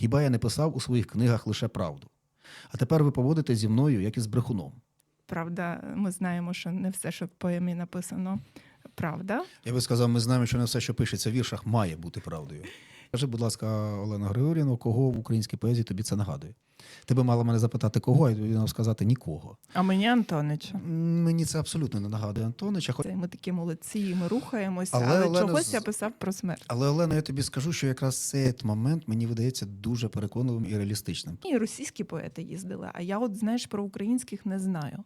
Хіба я не писав у своїх книгах лише правду? А тепер ви поводите зі мною, як із брехуном. Правда, ми знаємо, що не все, що в поемі написано, правда. Я би сказав, ми знаємо, що не все, що пишеться в віршах, має бути правдою. Скажи, будь ласка, Олена Григорівна, кого в українській поезії тобі це нагадує? Ти би мала мене запитати, кого, а я сказати нікого. А мені Антонича. Мені це абсолютно не нагадує Антонича. хоч- Це Ми такі молодці, ми рухаємося, Але але, Олена чогось я писав про смерть. Але Олена, я тобі скажу, що якраз цей момент мені видається дуже переконливим і реалістичним. І російські поети їздили, а я от знаєш про українських не знаю.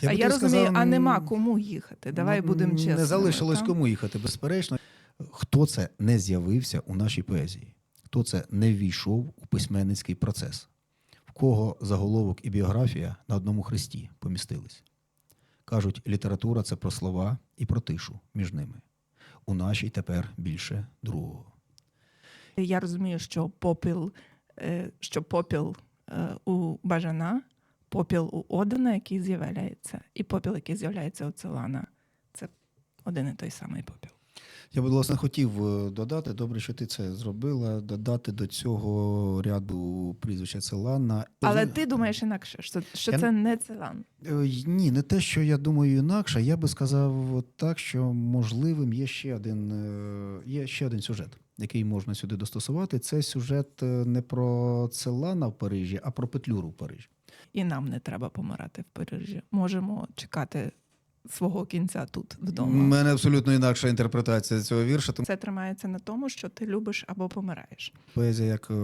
Я а я розумію, сказав, а нема кому їхати. Давай ну, будемо чесними. Не залишилось та? кому їхати, безперечно. Хто це не з'явився у нашій поезії? Хто це не ввійшов у письменницький процес? В кого заголовок і біографія на одному хресті помістились? Кажуть, література це про слова і про тишу між ними. У нашій тепер більше другого. Я розумію, що попіл, е, що попіл е, у Бажана, попіл у Одена, який з'являється, і попіл, який з'являється у Целана. Це один і той самий попіл. Я би, власне, хотів е, додати, добре, що ти це зробила, додати до цього ряду прізвища Целана. Але ти думаєш інакше, що, що Я- це не Целан. Е, Ні, не те, що я думаю інакше. Я би сказав так, що можливим є ще один, е, є ще один сюжет, який можна сюди достосувати. Це сюжет е, не про Целана в Парижі, а про Петлюру в Парижі. І нам не треба помирати в Парижі. Можемо чекати свого кінця тут, У вдома. мене абсолютно інакша інтерпретація цього вірша. Тому Це тримається на тому, що ти любиш або помираєш. поезія, як е,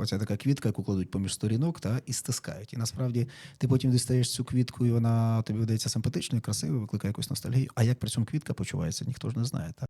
оця така квітка, яку кладуть поміж сторінок, та і стискають. І насправді ти потім дістаєш цю квітку, і вона тобі видається симпатичною, красивою, викликає якусь ностальгію. А як при цьому квітка почувається, ніхто ж не знає. Так?